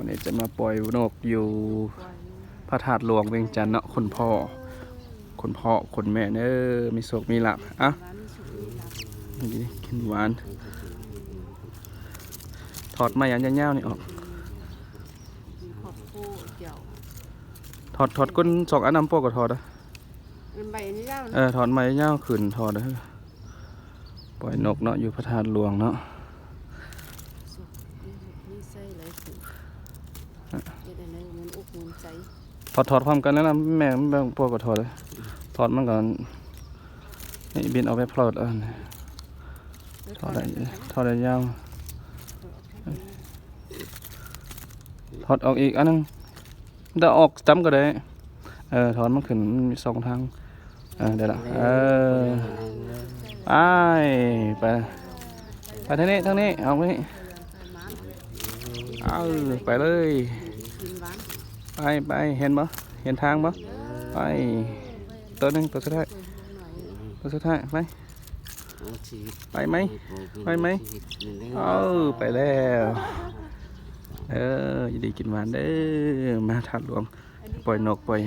วันนี้จะมาปล่อยนกอยู่พระธาตุหลวงเวียงจันทน์เนาะคุณพ่อคุณพ่อคุณแม่เน้อมีโศกมีหลับอะนี่กินหวาน ถอดไม้อันยาวๆนี่ออกขอบคู่เกี่ยวถอดถอดก้นสองอันน้ำโปกก็ถอดอะมันใบนี่แล้วเออถอดไม้ยาวขึ้นถอดเด้อปล่อยนกเนาะอยู่พระธาตุหลวงเนาะ นี่ใส่เลยสิเฮ็ดอะไรมันอุกมันใจถอดถอดพร้อมกันแล้วนะแม่แบ่งพวกก็ถอดเลยถอดมันก่อนนี่บินเอาไปพลอดเออถอดได้ถอดได้ยาวถอดออกอีกอันนึงเดี๋ยวออกจ้ำก็ได้เออถอดมันขึ้นมีสองทางเออเดี๋ยวละเออไปไปไปทางนี้ทางนี้เอาไป เอาไปเลยไปไปเห็นบ่เห็นทางบ่ไปตัวหนึงตัวสุดท้ายตัวสุดท้ายไปไปไหมไปไหมเออไปแล้วเออยินดีกินหวานเด้อมาถัดหลวงปล่อยนกปล่อย